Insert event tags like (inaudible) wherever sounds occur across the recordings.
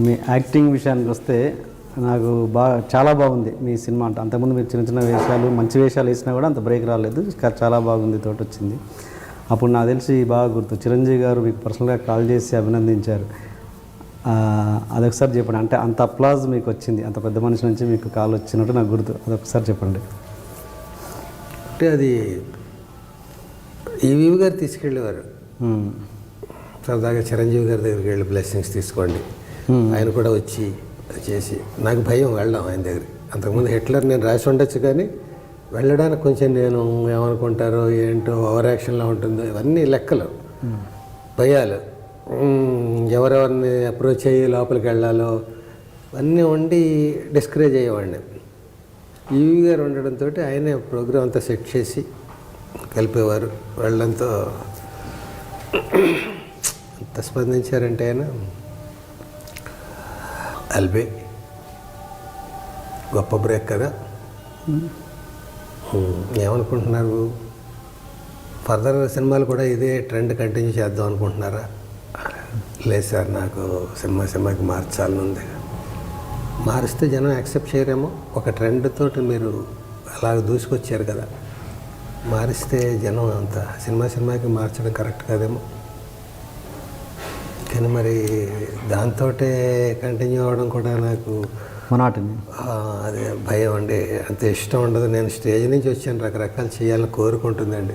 మీ acting విషయానికి వస్తే నాకు బాగా చాలా బాగుంది మీ సినిమా అంటే. అంతకుముందు మీరు చిన్న చిన్న వేషాలు మంచి వేషాలు వేసినా కూడా అంత బ్రేక్ రాలేదు. చాలా బాగుంది తోటి వచ్చింది. అప్పుడు నాకు తెలిసి బాగా గుర్తు చిరంజీవి గారు మీకు పర్సనల్గా కాల్ చేసి అభినందించారు. అదొకసారి చెప్పండి. అంటే అంత అప్లాజ్ మీకు వచ్చింది. అంత పెద్ద మనిషి నుంచి మీకు కాల్ వచ్చినట్టు నాకు గుర్తు. అదొకసారి చెప్పండి. అంటే అది ఈవీవి గారు తీసుకెళ్ళేవారు. సరదాగా చిరంజీవి గారి దగ్గరికి వెళ్ళి బ్లెస్సింగ్స్ తీసుకోండి. ఆయన కూడా వచ్చి చేసి నాకు భయం వెళ్ళడం ఆయన దగ్గరికి అంతకుముందు హిట్లర్ నేను రాసి ఉండొచ్చు కానీ వెళ్ళడానికి కొంచెం నేను ఏమనుకుంటారో ఏంటో ఓవర్ యాక్షన్లో ఉంటుందో ఇవన్నీ లెక్కలు. భయాలు. ఎవరెవరిని అప్రోచ్ అయ్యి లోపలికి వెళ్ళాలో అన్నీ ఉండి డిస్కరేజ్ అయ్యేవాడిని. ఈవీ గారు ఉండడంతో ఆయనే ప్రోగ్రామ్ అంతా సెట్ చేసి కలిపేవారు. వాళ్ళంతా ఎంత స్పందించారంటే ఆయన. అల్బే. గొప్ప బ్రేక్ కదా? ఏమనుకుంటున్నారు? ఫర్దర్ సినిమాలు కూడా ఇదే ట్రెండ్ కంటిన్యూ చేద్దాం అనుకుంటున్నారా? లేదు సార్ నాకు సినిమా సినిమాకి మార్చాలని ఉంది. మారిస్తే జనం యాక్సెప్ట్ చేయరేమో? ఒక ట్రెండ్ తోటి మీరు అలా దూసుకొచ్చారు కదా. మారిస్తే జనం అంత సినిమా సినిమాకి మార్చడం కరెక్ట్ కాదేమో? కానీ మరి దాంతో కంటిన్యూ అవ్వడం కూడా నాకు మనాటిని అదే భయం అండి. అంత ఇష్టం ఉండదు. నేను స్టేజ్ నుంచి వచ్చాను. రకరకాలు చేయాలని కోరుకుంటుందండి.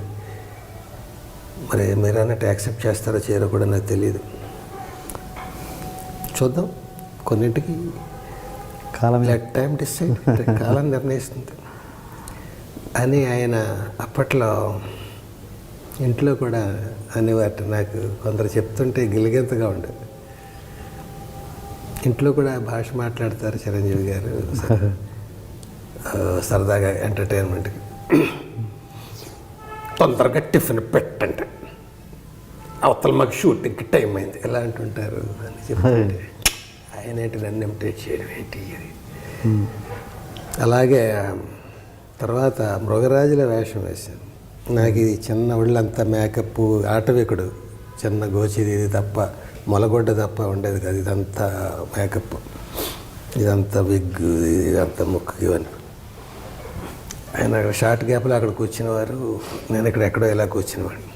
మరి మీరు అన్నట్టు యాక్సెప్ట్ చేస్తారో చేయరో కూడా నాకు తెలియదు చూద్దాం. కొన్నింటికి కాలం లెట్ టైం డిసైడ్ కాలం నిర్ణయిస్తుంది. అని ఆయన అప్పట్లో ఇంట్లో కూడా అనేవారు నాకు కొందరు చెప్తుంటే గిలిగెంతగా ఉండేది. ఇంట్లో కూడా భాష మాట్లాడతారు చిరంజీవి గారు. సరదాగా ఎంటర్టైన్మెంట్కి తొందరగా టిఫిన్ పెట్టండి. అవతల మాకు షూటింగ్కి టైం అయింది. ఎలా అంటుంటారు? అని చెప్తుంటే ఆయన ఏంటి నన్ను ఇమిటేట్ చేయడం ఏంటి అది అలాగే తర్వాత మృగరాజుల వేషం వేశాను. నాకు ఇది చిన్న ఒళ్ళంతా మేకప్ ఆటవికుడు. చిన్న గోచిది ఇది తప్ప మొలగొడ్డ తప్ప ఉండేది కాదు. ఇదంతా మేకప్. ఇదంతా విగ్ ఇదంతా ముక్కు ఇవన్నీ. ఆయన షార్ట్ గ్యాప్లో అక్కడ కూర్చునేవారు. నేను ఇక్కడ ఎక్కడో ఇలా కూర్చునేవాడిని.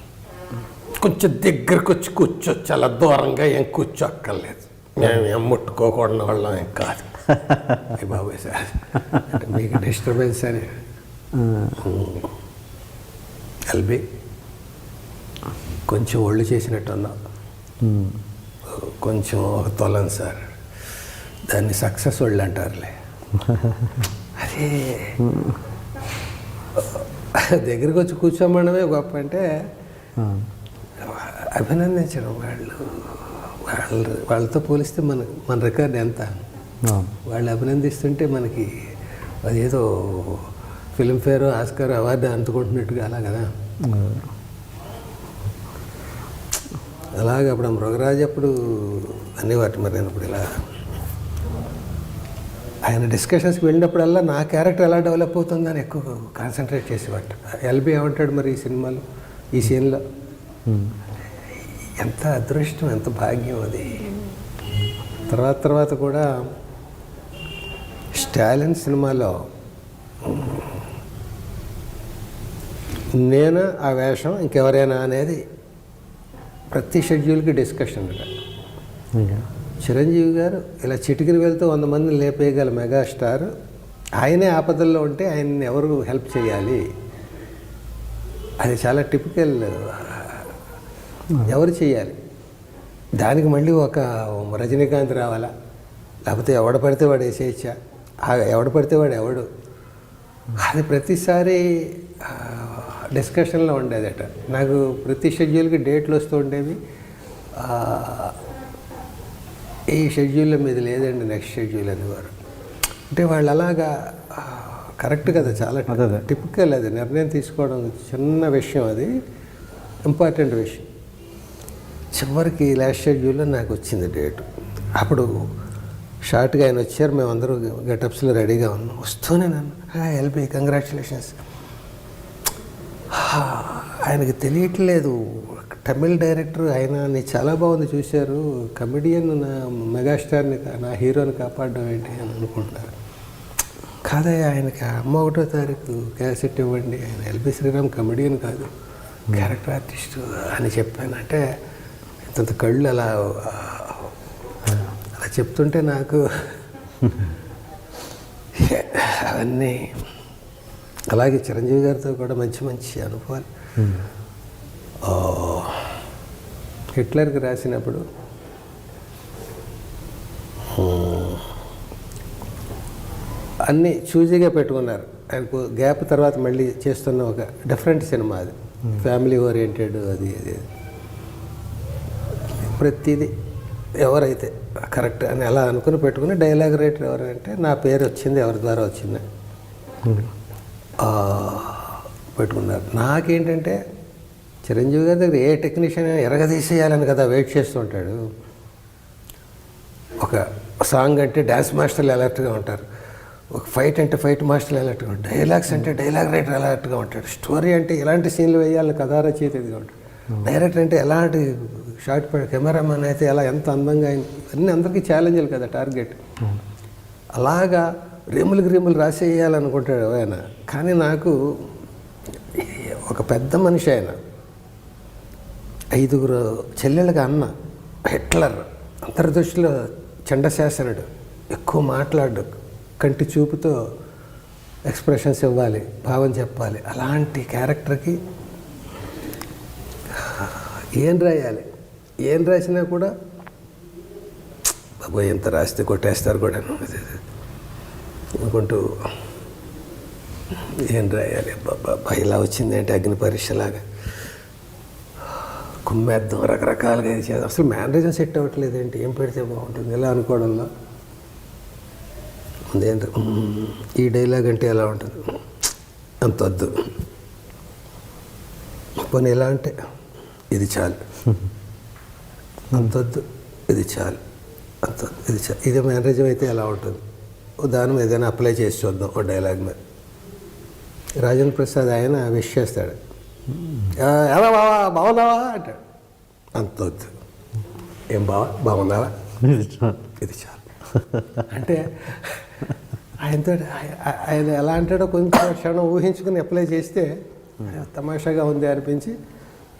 కొంచెం దగ్గరకు వచ్చి కూర్చో చాలా దూరంగా ఏం కూర్చోక్కర్లేదు మేము ఏం ముట్టుకోకూడని వాళ్ళం ఏం కాదు. బాబాయ్ సార్ మీకు డిస్టర్బెన్స్ అని. ఎల్బి. కొంచెం ఒళ్ళు చేసినట్టు ఉన్నావు మ్మ్. కొంచెం ఒక తొలం సార్. దాన్ని సక్సెస్ ఒళ్ళు అంటారులే. (laughs) అదే. దగ్గరికి వచ్చి కూర్చోమనమే గొప్ప అంటే. అభినందించడం వాళ్ళు. వాళ్ళు వాళ్ళతో పోలిస్తే మన మన రికార్డ్ ఎంత. వాళ్ళు అభినందిస్తుంటే మనకి అదేదో ఫిల్మ్ఫేర్ ఆస్కార్ అవార్డు అందుకుంటున్నట్టుగా అలా కదా? అలాగే అప్పుడు మృగరాజ్ మృగరాజు అప్పుడు అనేవాటి మరి నేను ఇప్పుడు ఇలా. ఆయన డిస్కషన్స్కి వెళ్ళినప్పుడల్లా నా క్యారెక్టర్ ఎలా డెవలప్ అవుతుందని ఎక్కువ కాన్సన్ట్రేట్ చేసేవాట ఎల్బి ఏమంటాడు మరి ఈ సినిమాలో ఈ సీన్లో? ఎంత అదృష్టం ఎంత భాగ్యం అది. తర్వాత తర్వాత కూడా స్టాలిన్ సినిమాలో నేను ఆ వేషం ఇంకెవరైనా అనేది ప్రతి షెడ్యూల్కి డిస్కషన్. చిరంజీవి గారు ఇలా చిటికిన వెళ్తూ వంద మందిని లేపేయగల మెగాస్టార్ ఆయనే ఆపదల్లో ఉంటే ఆయన్ని ఎవరు హెల్ప్ చేయాలి? అది చాలా టిపికల్ ఎవరు చేయాలి? దానికి మళ్ళీ ఒక రజనీకాంత్ రావాలా? లేకపోతే ఎవడ పడితే వాడు వేసేయచ్చా ఆ ఎవడ పడితే వాడు ఎవడు? అది ప్రతిసారి డిస్కషన్లో ఉండేదట. నాకు ప్రతి షెడ్యూల్కి డేట్లు వస్తూ ఉండేవి. ఈ షెడ్యూల్లో మీద లేదండి నెక్స్ట్ షెడ్యూల్ అనేవారు. అంటే వాళ్ళు అలాగా కరెక్ట్ కదా చాలా. టిపికల్ అది నిర్ణయం తీసుకోవడం చిన్న విషయం అది ఇంపార్టెంట్ విషయం. చివరికి లాస్ట్ షెడ్యూల్లో నాకు వచ్చింది డేట్. అప్పుడు షార్ట్గా ఆయన వచ్చారు మేమందరూ గెటప్స్లో రెడీగా ఉన్నాం. వస్తూనే నన్ను ఎల్బి కంగ్రాచులేషన్స్. ఆయనకి తెలియట్లేదు. తమిళ్ డైరెక్టర్ ఆయన చాలా బాగుంది చూశారు. కమెడియన్ నా మెగాస్టార్ని నా హీరోని కాపాడడం ఏంటి అని అనుకుంటారు కాదయ్య ఆయనకి అమ్మ ఒకటో తారీఖు క్యాసెట్ ఇవ్వండి. ఆయన ఎల్బి శ్రీరామ్ కమెడియన్ కాదు. క్యారెక్టర్ ఆర్టిస్ట్ అని చెప్పానంటే ఇంత కళ్ళు అలా అలా చెప్తుంటే నాకు (laughs) అవన్నీ అలాగే చిరంజీవి గారితో కూడా మంచి మంచి అనుభవాలు. హిట్లర్కి రాసినప్పుడు అన్నీ చూజీగా పెట్టుకున్నారు. ఆయనకు గ్యాప్ తర్వాత మళ్ళీ చేస్తున్న ఒక డిఫరెంట్ సినిమా అది. ఫ్యామిలీ ఓరియంటెడ్ అది అది ప్రతిదీ ఎవరైతే కరెక్ట్ అని అలా అనుకుని పెట్టుకుని డైలాగ్ రైటర్ ఎవరంటే నా పేరు వచ్చింది ఎవరి ద్వారా వచ్చింది. పెట్టుకున్నారు. నాకేంటంటే చిరంజీవి గారి దగ్గర ఏ టెక్నీషియన్ ఎరగదీసేయాలని కదా వెయిట్ చేస్తుంటాడు. ఒక సాంగ్ అంటే డ్యాన్స్ మాస్టర్లు అలర్ట్గా ఉంటారు. ఒక ఫైట్ అంటే ఫైట్ మాస్టర్లు అలర్ట్గా ఉంటారు. డైలాగ్స్ అంటే డైలాగ్ రైటర్ అలర్ట్గా ఉంటాడు. స్టోరీ అంటే ఎలాంటి సీన్లు వేయాలని కథా రచయిత ఇదిగా ఉంటాడు. డైరెక్టర్ అంటే ఎలాంటి షార్ట్ కెమెరామెన్ అయితే ఎలా ఎంత అందంగా అయింది. అన్నీ అందరికీ ఛాలెంజ్లు కదా టార్గెట్. అలాగా రేములకి రేములు రాసేయాలనుకుంటాడు ఆయన. కానీ నాకు ఒక పెద్ద మనిషి ఆయన. ఐదుగురు చెల్లెళ్ళకి అన్న హిట్లర్ అంతర్దృష్టిలో చండశాసనుడు. ఎక్కువ మాట్లాడు కంటి చూపుతో ఎక్స్ప్రెషన్స్ ఇవ్వాలి భావం చెప్పాలి. అలాంటి క్యారెక్టర్కి ఏం రాయాలి? ఏం రాసినా కూడా బాబోయ్ ఎంత రాస్తే కొట్టేస్తారు కూడా అనుకుంటూ ఏం రాయాలి? బాబా ఇలా వచ్చింది అగ్ని పరీక్షలాగా? కుమ్మేద్దాం రకరకాలుగా ఇది చేద్దాం? అసలు మేనరిజం సెట్ అవ్వట్లేదు ఏంటి? ఏం పెడితే బాగుంటుంది? ఇలా అనుకోవడంలో? ముందేంటి ఈ డైలాగ్ అంటే ఎలా ఉంటుంది? అంత వద్దు. పోనీ ఎలా అంటే ఇది చాలు. అంత వద్దు ఇది చాలు. అంత ఇది చాలు. ఇది మేనరిజం అయితే ఎలా ఉంటుంది? దాని మీద ఏదైనా అప్లై చేసి చూద్దాం ఓ డైలాగ్ మీద. రాజేంద్ర ప్రసాద్ ఆయన విష్ చేస్తాడు. "ఆ, ఎలా బావా బాగున్నావా? అంటాడు. అంత వద్దు. ఏం బావా బాగున్నావా? ఇది చాలు. అంటే ఆయనతో ఆయ- ఆయన ఎలా అంటాడో కొంచెం క్షణం ఊహించుకుని అప్లై చేస్తే తమాషాగా ఉంది అనిపించి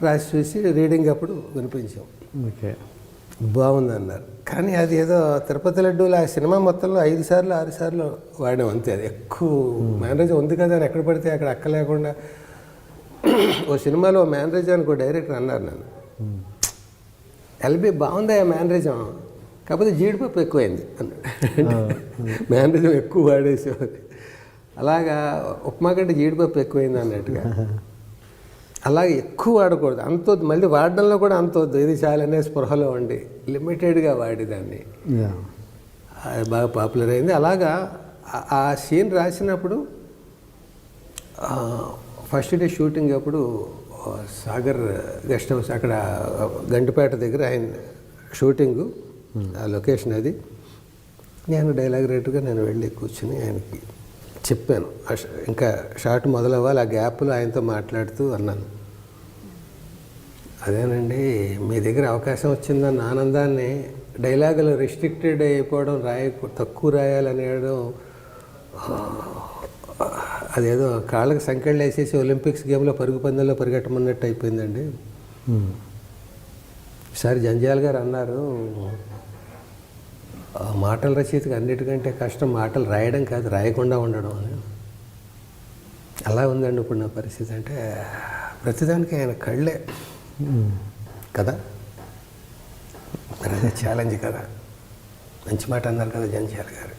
రాసి చూసి రీడింగ్ అప్పుడు వినిపించాం. ఓకే. బాగుంది అన్నారు కానీ అది ఏదో తిరుపతి లడ్డూలు ఆ సినిమా మొత్తంలో ఐదు సార్లు ఆరు సార్లు వాడాం అంతే. అది ఎక్కువ మేనేజర్ ఉంది కదా అని ఎక్కడ పడితే అక్కడ అక్క లేకుండా ఓ సినిమాలో మేనేజర్ అని ఒక డైరెక్టర్ అన్నారు నన్ను. ఎల్బి బాగుందా మేనరిజం కాకపోతే జీడిపప్పు ఎక్కువైంది అన్నాడు. మేనరిజం ఎక్కువ వాడేసేవాడు. అలాగా ఉప్మా కంటే జీడిపప్పు ఎక్కువైంది అన్నట్టుగా. (laughs) అలాగే ఎక్కువ వాడకూడదు. అంత మళ్ళీ వాడడంలో కూడా అంత వద్దు ఇది చాలనే స్పృహలో ఉండి. లిమిటెడ్గా వాడేదాన్ని అది బాగా పాపులర్ అయింది. అలాగా ఆ- సీన్ రాసినప్పుడు ఫస్ట్ డే షూటింగ్ అప్పుడు సాగర్ గెస్ట్ హౌస్ అక్కడ గంటిపేట దగ్గర ఆయన షూటింగు ఆ లొకేషన్ అది. నేను డైలాగ్ రైటర్గా నేను వెళ్ళి కూర్చుని ఆయనకి చెప్పాను. ఇంకా షార్ట్ మొదలవ్వాలి. ఆ గ్యాప్లో ఆయనతో మాట్లాడుతూ అన్నాను. అదేనండి మీ దగ్గర అవకాశం వచ్చిందన్న ఆనందాన్ని డైలాగులు రెస్ట్రిక్టెడ్ అయిపోవడం రాయ తక్కువ రాయాలనేయడం అదేదో కాళ్ళకి సంకెళ్ళు వేసేసి ఒలింపిక్స్ గేమ్లో పరుగు పందెంలో పరిగెట్టమన్నట్టు అయిపోయిందండి. ఈసారి జంజాల్ గారు అన్నారు "ఆ మాటల రచయితకి అన్నిటికంటే కష్టం మాటలు రాయడం కాదు రాయకుండా ఉండడం అని. అలా ఉందండి ఇప్పుడు నా పరిస్థితి. అంటే ప్రతిదానికి ఆయన కళ్ళే. కదా? మరి అదే ఛాలెంజ్ కదా? మంచి మాట అన్నారు కదా జంజాల్ గారు.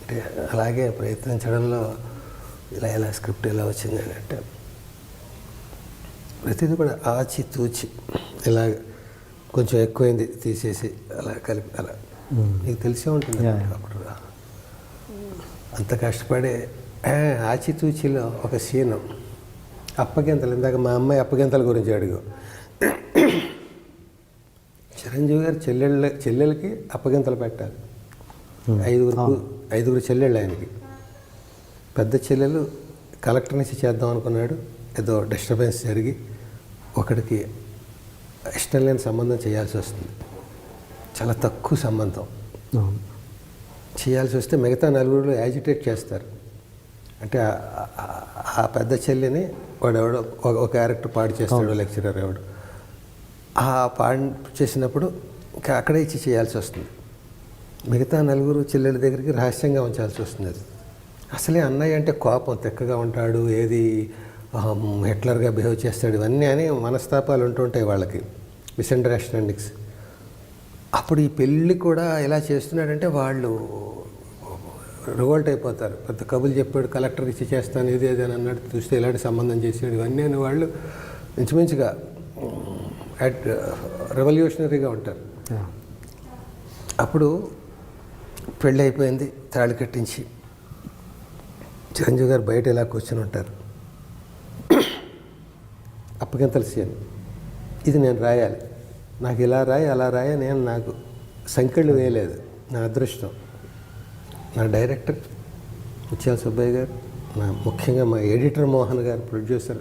అంటే అలాగే ప్రయత్నించడంలో ఇలా ఇలా స్క్రిప్ట్ ఇలా వచ్చింది అని అంటే ప్రతిదీ కూడా ఆచి తూచి ఇలా కొంచెం ఎక్కువైంది తీసేసి అలా కలిపి అలా. నీకు తెలిసే ఉంటుంది. అప్పుడు. అంత కష్టపడి ఆచితూచిలో ఒక సీను అప్పగింతలు ఇందాక మా అమ్మాయి అప్పగింతల గురించి అడుగు చిరంజీవి గారు చెల్లెళ్ళ చెల్లెలకి అప్పగింతలు పెట్టాలి. ఐదుగురు ఐదుగురు చెల్లెళ్ళు ఆయనకి. పెద్ద చెల్లెలు కలెక్టర్ నుంచి చేద్దాం అనుకున్నాడు. ఏదో డిస్టర్బెన్స్ జరిగి ఒకడికి ఇష్టం లేని సంబంధం చేయాల్సి వస్తుంది. చాలా తక్కువ సంబంధం. చేయాల్సి వస్తే మిగతా నలుగురు యాజిటేట్ చేస్తారు. అంటే ఆ- పెద్ద చెల్లిని వాడు ఎవడో ఒక- క్యారెక్టర్ పాడు చేస్తాడు లెక్చరర్ ఎవడు. ఆ పాడు చేసినప్పుడు ఇంకా అక్కడే ఇచ్చి చేయాల్సి వస్తుంది. మిగతా నలుగురు చెల్లెల దగ్గరికి రహస్యంగా ఉంచాల్సి వస్తుంది అది. అసలే అన్నయ్య అంటే కోపం తెక్కగా ఉంటాడు ఏది హిట్లర్గా బిహేవ్ చేస్తాడు ఇవన్నీ అని మనస్తాపాలు ఉంటుంటాయి వాళ్ళకి. మిస్అండర్స్టాండింగ్స్. అప్పుడు ఈ పెళ్ళి కూడా ఎలా చేస్తున్నాడంటే వాళ్ళు రివోల్ట్ అయిపోతారు. పెద్ద కబులు చెప్పాడు కలెక్టర్ ఇచ్చి చేస్తాను ఇది ఇది అని అన్నాడు. చూస్తే ఇలాంటి సంబంధం చేసాడు ఇవన్నీ అని వాళ్ళు ఇంచుమించుగా అట్ రెవల్యూషనరీగా ఉంటారు. అప్పుడు పెళ్ళి అయిపోయింది తాళి కట్టించి. చిరంజీవి గారు బయట ఇలా కూర్చొని ఉంటారు. (clears throat) అప్పగింతల సీన్. ఇది నేను రాయాలి. నాకు ఇలా రాయి అలా రాయి నేను నాకు సంఖ్యలు వేయలేదు. నా అదృష్టం. నా డైరెక్టర్ ముత్యాల సుబ్బయ్య గారు నా ముఖ్యంగా మా ఎడిటర్ మోహన్ గారు ప్రొడ్యూసర్.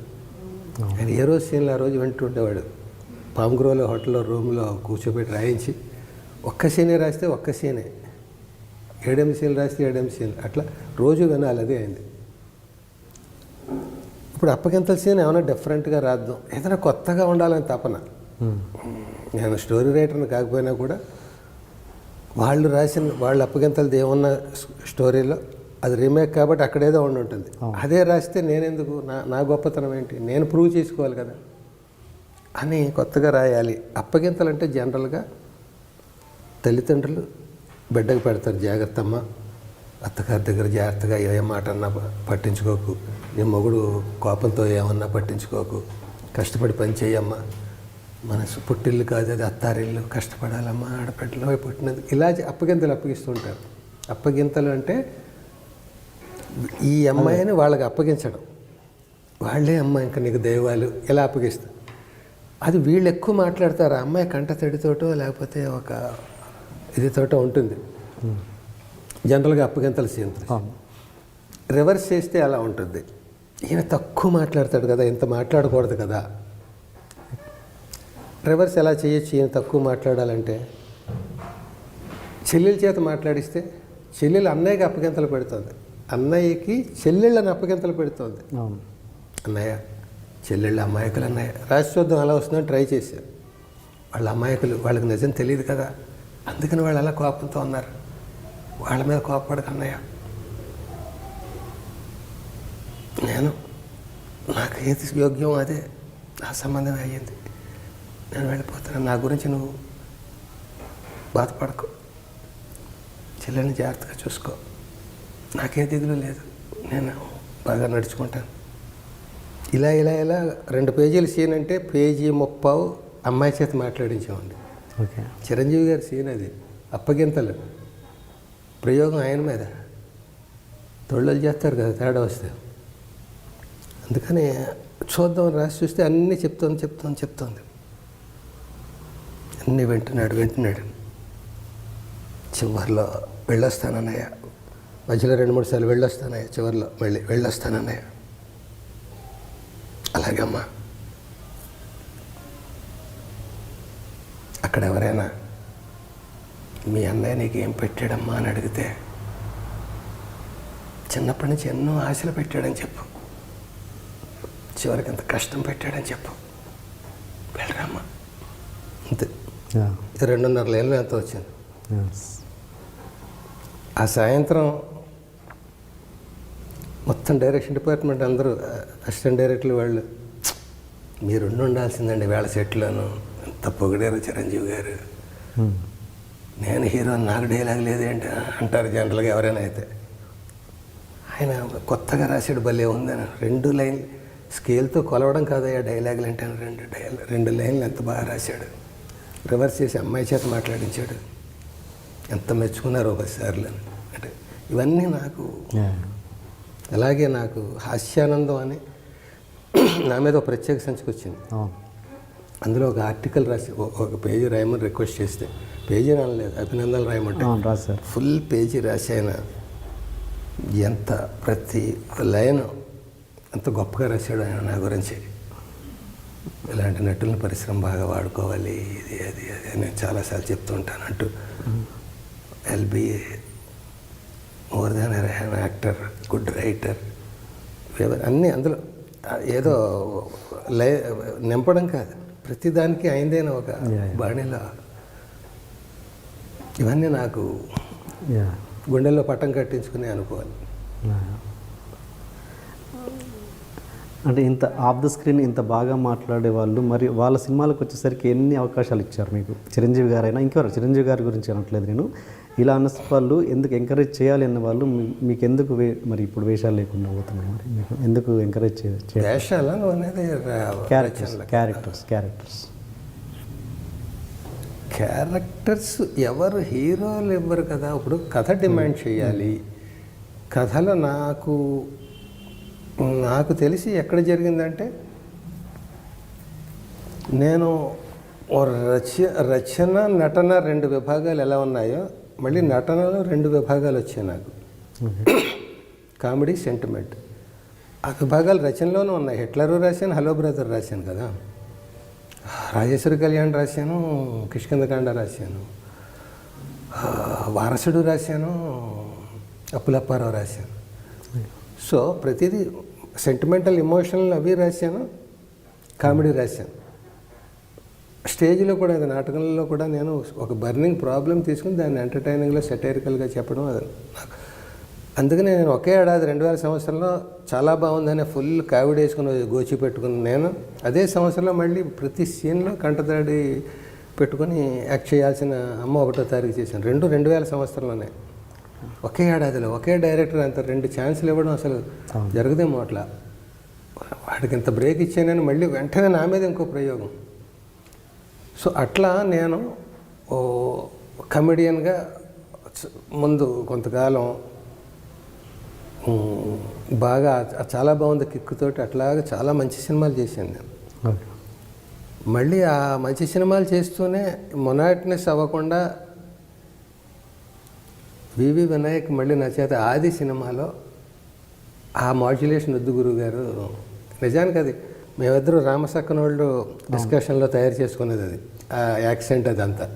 ఆయన ఏ రోజు సీన్లు ఆ రోజు వింటుండేవాడు పామ్గ్రోలో హోటల్లో రూమ్లో కూర్చోబెట్టి రాయించి ఒక్క సీనే రాస్తే ఒక్క సీనే. ఏడెనిమిది సీన్లు రాస్తే ఏడెనిమిది సీన్లు. అట్లా రోజు వినాలి అదే అయింది. ఇప్పుడు అప్పగింతల సీన్ ఏమైనా డిఫరెంట్గా రాద్దాం. ఏదైనా కొత్తగా ఉండాలని తపన. నేను స్టోరీ రైటర్ని కాకపోయినా కూడా వాళ్ళు రాసిన వాళ్ళు అప్పగింతలది ఏమన్నా స్- స్టోరీలో అది రీమేక్ కాబట్టి అక్కడేదో ఉండి ఉంటుంది. అదే రాస్తే నేనెందుకు? నా నా గొప్పతనం ఏంటి? నేను ప్రూవ్ చేసుకోవాలి కదా. అని కొత్తగా రాయాలి. అప్పగింతలు అంటే జనరల్గా తల్లిదండ్రులు బిడ్డకు పెడతారు జాగ్రత్త అమ్మ అత్తగారి దగ్గర జాగ్రత్తగా ఏ మాట అన్నా పట్టించుకోకు. నీ మొగుడు కోపంతో ఏమన్నా పట్టించుకోకు. కష్టపడి పని చేయమ్మా మన సు- పుట్టిల్లు కాదు అది అత్తారిల్లు కష్టపడాలమ్మా ఆడపెట్టలో పుట్టినది. ఇలా అప్పగింతలు అప్పగిస్తుంటారు. అప్పగింతలు అంటే ఈ అమ్మాయిని వాళ్ళకి అప్పగించడం. వాళ్ళే అమ్మ ఇంకా నీకు దైవాలు ఇలా అప్పగిస్తారు. అది వీళ్ళు ఎక్కువ మాట్లాడతారు. ఆ అమ్మాయి కంట తడితోటో లేకపోతే ఒక ఇదితోటో ఉంటుంది. జనరల్గా అప్పగింతలు సీన్ రివర్స్ చేస్తే అలా ఉంటుంది. ఈయన తక్కువ మాట్లాడతాడు కదా ఇంత మాట్లాడకూడదు కదా. రివర్స్ ఎలా చేయొచ్చు ఈయన తక్కువ మాట్లాడాలంటే చెల్లెల చేత మాట్లాడిస్తే చెల్లెలు అన్నయ్యకి అప్పగింతలు పెడుతుంది. అన్నయ్యకి చెల్లెళ్ళని అప్పగింతలు పెడుతుంది. అన్నయ్య చెల్లెళ్ళు అమాయకులు అన్నయ్య. రాసి చూద్దాం అలా వస్తుందని ట్రై చేశారు. వాళ్ళ అమాయకులు వాళ్ళకి నిజం తెలియదు కదా. అందుకని వాళ్ళు అలా కోపంతో ఉన్నారు. వాళ్ళ మీద కోపపడక అన్నయ్య. నేను నాకు ఏది యోగ్యం అదే. నా సంబంధం అయ్యింది. నేను వెళ్ళిపోతాను నా గురించి నువ్వు బాధపడకు. చెల్లెని జాగ్రత్తగా చూసుకో. నాకే దిగులు లేదు. నేను బాగా నడుచుకుంటాను. ఇలా ఇలా ఇలా రెండు పేజీల సీన్ అంటే పేజీ ముప్పావు అమ్మాయి చేత మాట్లాడించామండి ఓకే. చిరంజీవి గారి సీన్ అది. అప్పగింతలు. ప్రయోగం ఆయన మీద. తొళ్ళలు చేస్తారు కదా తేడా వస్తే. అందుకని చూద్దాం రాసి చూస్తే అన్నీ చెప్తోంది చెప్తోంది చెప్తోంది. అన్నీ వింటున్నాడు వింటున్నాడు. చివరిలో వెళ్ళొస్తానన్నయ్య. మధ్యలో రెండు మూడు సార్లు వెళ్ళొస్తానయ్య చివరిలో మళ్ళీ వెళ్ళొస్తానన్నయ్య. అలాగే అమ్మా. అక్కడ ఎవరైనా మీ అన్నయ్య నీకు ఏం పెట్టాడమ్మా అని అడిగితే చిన్నప్పటి నుంచి ఎన్నో ఆశలు పెట్టాడని చెప్పు. చివరికి ఎంత కష్టం పెట్టాడని చెప్పు. వెళ్ళరామ్మా అంతే. రెండున్నర లేళ్ళు ఎంత వచ్చింది. ఆ సాయంత్రం మొత్తం డైరెక్షన్ డిపార్ట్మెంట్ అందరూ అసిస్టెంట్ డైరెక్టర్లు వాళ్ళు మీరు ఉండి ఉండాల్సిందండి వేళ సెట్లోను. ఎంత పొగిడారు చిరంజీవి గారు. నేను హీరో నాకు డైలాగ్ లేదేంటి అంటారు జనరల్గా ఎవరైనా అయితే. ఆయన కొత్తగా రాసాడు భలే ఉందని. రెండు లైన్ స్కేల్తో కొలవడం కాదయ్యా డైలాగులు అంటే. రెండు డైలాగ్ రెండు లైన్లు ఎంత బాగా రాశాడు. రివర్స్ చేసి అమ్మాయి చేత మాట్లాడించాడు. ఎంత మెచ్చుకున్నారో ఒకసార్లు అంటే ఇవన్నీ నాకు అలాగే నాకు హాస్యానందం అని నా మీద ఒక ప్రత్యేక సంచికి వచ్చింది. అందులో ఒక ఆర్టికల్ రాసి ఒక పేజీ రాయమని రిక్వెస్ట్ చేస్తే పేజీ రాయలేదు అభినందనలు రాయమంటే ఫుల్ పేజీ రాసి ఆయన ఎంత ప్రతి లైన్ అంత గొప్పగా రాశాడు ఆయన నా గురించి. ఇలాంటి నటులను పరిశ్రమ బాగా వాడుకోవాలి ఇది అది అది అని చాలాసార్లు చెప్తూ ఉంటాను. అంటూ LB more than actor good writer అన్నీ అందులో ఏదో లే నింపడం కాదు. ప్రతిదానికి అయిందైన ఒక బాణిలో. ఇవన్నీ నాకు గుండెల్లో పట్టం కట్టించుకునే అనుకోవాలి అంటే ఇంత ఆఫ్ ద స్క్రీన్ ఇంత బాగా మాట్లాడే వాళ్ళు మరి వాళ్ళ సినిమాలకు వచ్చేసరికి ఎన్ని అవకాశాలు ఇచ్చారు మీకు? చిరంజీవి గారైనా ఇంకెవరు? చిరంజీవి గారి గురించి అనట్లేదు నేను. ఇలా అన్న వాళ్ళు ఎందుకు ఎంకరేజ్ చేయాలి అన్న వాళ్ళు మీకు ఎందుకు వే- మరి ఇప్పుడు వేషాలు లేకుండా పోతున్నాయి మరి? మీకు ఎందుకు encourage characters characters characters characters ఎవరు హీరోలు ఇవ్వరు కదా? ఇప్పుడు కథ డిమాండ్ చేయాలి. కథలో నాకు నాకు తెలిసి ఎక్కడ జరిగిందంటే నేను రచ రచన నటన రెండు విభాగాలు ఎలా ఉన్నాయో మళ్ళీ నటనలో రెండు విభాగాలు వచ్చాయి నాకు. Comedy sentiment. ఆ విభాగాలు రచనలోనూ ఉన్నాయి. హిట్లరు రాశాను హలో బ్రదర్ రాశాను కదా. రాజేశ్వరి కళ్యాణ్ రాశాను కిష్కిందకాండ రాశాను. వారసుడు రాశాను అప్పులప్పారావు రాశాను. సో ప్రతిదీ సెంటిమెంటల్ ఇమోషనల్ అవి రాశాను కామెడీ రాశాను. స్టేజ్లో కూడా అది నాటకంలో కూడా నేను ఒక బర్నింగ్ ప్రాబ్లం తీసుకుని దాన్ని ఎంటర్టైనింగ్లో సెటైరికల్గా చెప్పడం అది నాకు. అందుకనే నేను ఒకే ఏడాది రెండు వేల సంవత్సరంలో చాలా బాగుందని ఫుల్ కావిడ్ వేసుకుని గోచి పెట్టుకుని నేను. అదే సంవత్సరంలో మళ్ళీ ప్రతి సీన్లో కంటదాడి పెట్టుకొని యాక్ట్ చేయాల్సిన అమ్మ ఒకటో తారీఖు చేశాను. రెండు రెండు వేల సంవత్సరంలోనే. ఒకే ఏడాదిలో ఒకే డైరెక్టర్ అంత రెండు ఛాన్సులు ఇవ్వడం అసలు జరగదేమో అట్లా. వాడికి ఇంత బ్రేక్ ఇచ్చానని మళ్ళీ వెంటనే నా మీద ఇంకో ప్రయోగం. సో అట్లా నేను ఓ కమెడియన్గా ముందు కొంతకాలం బాగా చాలా బాగుంది కిక్కుతోటి అట్లాగా చాలా మంచి సినిమాలు చేశాను నేను. మళ్ళీ ఆ మంచి సినిమాలు చేస్తూనే మొనాటినెస్ అవ్వకుండా వివి వినాయక్ మళ్ళీ నా చేత ఆది సినిమాలో ఆ మాడ్యులేషన్ వద్దు గురువు గారు నిజానికి అది మేమిద్దరు రామసక్కనోళ్ళు డిస్కషన్లో తయారు చేసుకునేది అది. ఆ యాక్సెంట్ అదంతా.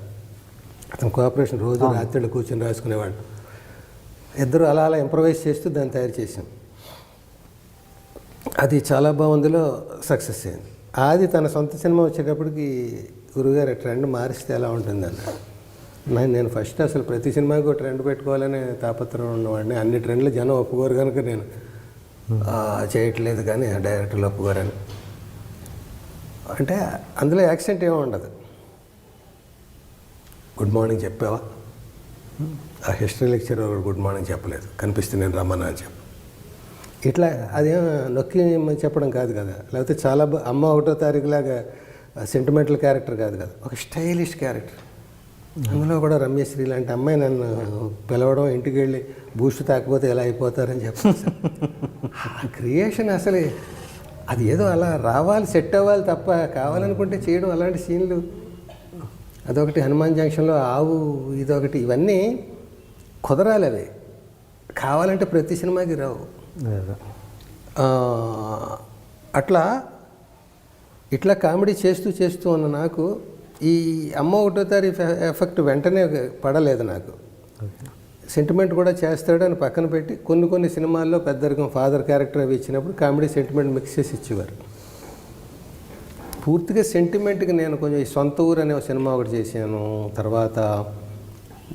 అతను కోఆపరేషన్ రోజు రాత్రిళ్ళు కూర్చొని రాసుకునేవాడు. ఇద్దరు అలా అలా ఇంప్రవైజ్ చేస్తూ దాన్ని తయారు చేశాం. అది చాలా బాగుందిలో సక్సెస్ అయింది. ఆది తన సొంత సినిమా వచ్చేటప్పటికి గురుగారు ట్రెండ్ మారిస్తే ఎలా ఉంటుంది అన్నాడు నా- నేను ఫస్ట్ అసలు ప్రతి సినిమాకి ఒక ట్రెండ్ పెట్టుకోవాలనే తాపత్రం ఉన్నవాడిని. అన్ని ట్రెండ్లు జనం ఒప్పుకోరు కనుక నేను చేయట్లేదు కానీ ఆ డైరెక్టర్లు ఒప్పుకోరని. అంటే అందులో యాక్సెంట్ ఏమీ ఉండదు. గుడ్ మార్నింగ్ చెప్పావా? ఆ హిస్టరీ లెక్చర్ ఒకడు గుడ్ మార్నింగ్ చెప్పలేదు. కనిపిస్తే నేను రమ్మన్నా అని చెప్పు. ఇట్లా అదేం నొక్కి చెప్పడం కాదు కదా. లేకపోతే చాలా అమ్మ ఒకటో తారీఖులాగా సెంటిమెంటల్ క్యారెక్టర్ కాదు కదా. ఒక స్టైలిష్ క్యారెక్టర్ అందులో కూడా రమ్యశ్రీ లాంటి అమ్మాయి నన్ను పిలవడం ఇంటికి వెళ్ళి బూస్ట్ తాకపోతే ఎలా అయిపోతారని చెప్పి ఆ క్రియేషన్ అసలు అది ఏదో అలా రావాలి సెట్ అవ్వాలి తప్ప కావాలనుకుంటే చేయడం అలాంటి సీన్లు. అదొకటి హనుమాన్ జంక్షన్లో ఆవు ఇదొకటి ఇవన్నీ కుదరాలి అవి. కావాలంటే ప్రతి సినిమాకి రావు. అట్లా ఇట్లా కామెడీ చేస్తూ చేస్తూ ఉన్న నాకు ఈ అమ్మ ఒకటో తారీఖు ఎఫెక్ట్ వెంటనే పడలేదు నాకు. సెంటిమెంట్ కూడా చేస్తాడు అని పక్కన పెట్టి కొన్ని కొన్ని సినిమాల్లో పెద్దరికం ఫాదర్ క్యారెక్టర్ అవి ఇచ్చినప్పుడు కామెడీ సెంటిమెంట్ మిక్స్ చేసి ఇచ్చేవారు. పూర్తిగా సెంటిమెంట్కి నేను కొంచెం ఈ సొంత ఊరు అనే ఒక సినిమా ఒకటి చేశాను. తర్వాత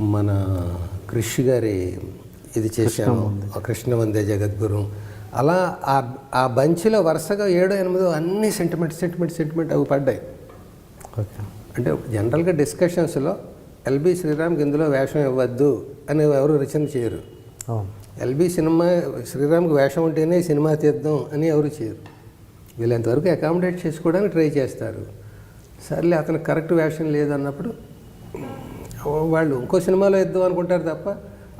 మన కృషి గారి ఇది చేశాను. కృష్ణ వందే జగద్గురు. అలా ఆ ఆ బంచ్లో వరుసగా ఏడో ఎనిమిదో అన్ని సెంటిమెంట్ సెంటిమెంట్ సెంటిమెంట్ అవి పడ్డాయి. ఓకే. అంటే జనరల్గా డిస్కషన్స్లో ఎల్బి శ్రీరామ్కి ఇందులో వేషం ఇవ్వద్దు అని ఎవరు రచన చేయరు. ఎల్బి సినిమా శ్రీరామ్కి వేషం ఉంటేనే సినిమా తీద్దాం అని ఎవరు చేయరు. వీళ్ళంతవరకు అకామిడేట్ చేసుకోవడానికి ట్రై చేస్తారు. సర్లే అతను కరెక్ట్ వేషం లేదన్నప్పుడు వాళ్ళు ఇంకో సినిమాలో ఇద్దాం అనుకుంటారు తప్ప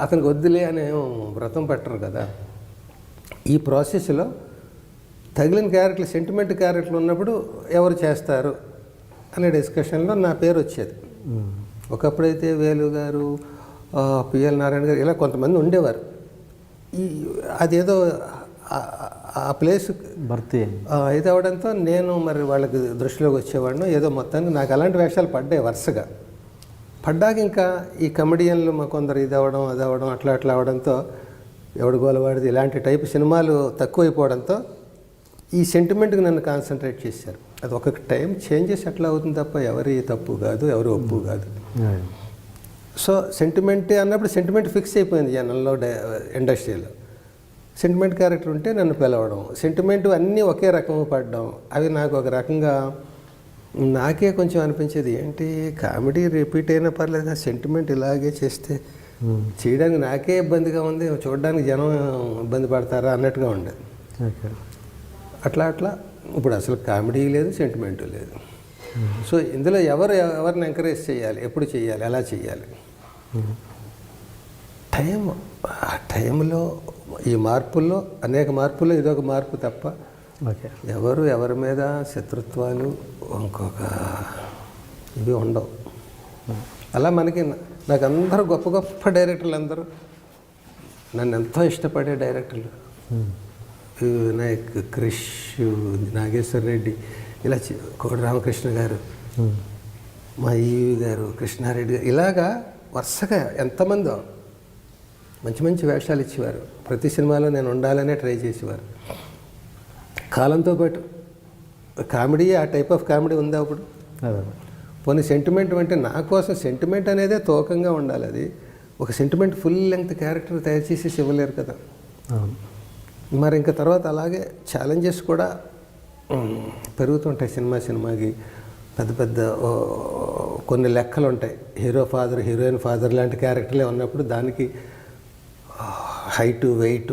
అతనికి వద్దులే అని వ్రతం పట్టరు కదా. ఈ ప్రాసెస్లో తగిలిన క్యారెక్టర్లు సెంటిమెంట్ క్యారెక్టర్లు ఉన్నప్పుడు ఎవరు చేస్తారు? అనే డిస్కషన్లో నా పేరు వచ్చేది. ఒకప్పుడైతే వేలు గారు పిఎల్ నారాయణ గారు ఇలా కొంతమంది ఉండేవారు. ఈ అదేదో ఆ- ఆ ప్లేస్ భర్తీ. ఇది అవడంతో నేను మరి వాళ్ళకి దృష్టిలోకి వచ్చేవాడిని. ఏదో మొత్తానికి నాకు అలాంటి వేషాలు పడ్డాయి వరుసగా. పడ్డాక ఇంకా ఈ కమెడియన్లు మా కొందరు ఇది అవ్వడం అది అవ్వడం అట్లా అట్లా అవడంతో ఎవడు గోలవాడిది ఇలాంటి టైప్ సినిమాలు తక్కువైపోవడంతో ఈ సెంటిమెంట్కి నన్ను కాన్సన్ట్రేట్ చేశారు. అది ఒక్కొక్క టైం చేంజెస్ ఎట్లా అవుతుంది తప్ప ఎవరి తప్పు కాదు ఎవరి ఒప్పు కాదు. సో సెంటిమెంట్ అన్నప్పుడు సెంటిమెంట్ ఫిక్స్ అయిపోయింది జనంలో ఇండస్ట్రీలో సెంటిమెంట్ క్యారెక్టర్ ఉంటే నన్ను పిలవడం. సెంటిమెంట్ అన్నీ ఒకే రకం పడడం. అవి నాకు ఒక రకంగా నాకే కొంచెం అనిపించేది ఏంటి కామెడీ రిపీట్ అయినా పర్లేదు సెంటిమెంట్ ఇలాగే చేస్తే చేయడానికి నాకే ఇబ్బందిగా ఉంది చూడడానికి జనం ఇబ్బంది పడతారా అన్నట్టుగా ఉండేది అట్లా అట్లా ఇప్పుడు అసలు కామెడీ లేదు సెంటిమెంట్ లేదు. సో ఇందులో ఎవరు ఎవరిని ఎంకరేజ్ చేయాలి? ఎప్పుడు చేయాలి? ఎలా చేయాలి? టైం ఆ టైంలో ఈ మార్పుల్లో అనేక మార్పుల్లో ఇదొక మార్పు తప్ప ఎవరు ఎవరి మీద శత్రుత్వాలు ఇంకొక ఇవి ఉండవు. అలా మనకి నాకు అందరూ గొప్ప గొప్ప డైరెక్టర్లు అందరూ నన్ను ఎంతో ఇష్టపడే డైరెక్టర్లు. వినాయక్ క్రిష్ నాగేశ్వర రెడ్డి ఇలా కోడి రామకృష్ణ గారు మా ఈవి గారు కృష్ణారెడ్డి గారు ఇలాగా వరుసగా ఎంతమందో మంచి మంచి వేషాలు ఇచ్చేవారు. ప్రతి సినిమాలో నేను ఉండాలనే ట్రై చేసేవారు. కాలంతో పాటు కామెడీ ఆ టైప్ ఆఫ్ కామెడీ ఉందా అప్పుడు? పోనీ సెంటిమెంట్ అంటే నా కోసం సెంటిమెంట్ అనేదే తోకంగా ఉండాలి అది. ఒక సెంటిమెంట్ ఫుల్ లెంగ్త్ క్యారెక్టర్ తయారు చేసేసి ఇవ్వలేరు కదా. మరి ఇంకా తర్వాత అలాగే ఛాలెంజెస్ కూడా పెరుగుతుంటాయి సినిమా సినిమాకి. పెద్ద పెద్ద ఓ, కొన్ని లెక్కలు ఉంటాయి హీరో ఫాదర్ హీరోయిన్ ఫాదర్ లాంటి క్యారెక్టర్లే ఉన్నప్పుడు దానికి హైటు వెయిట్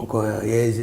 ఇంకో ఏజ్.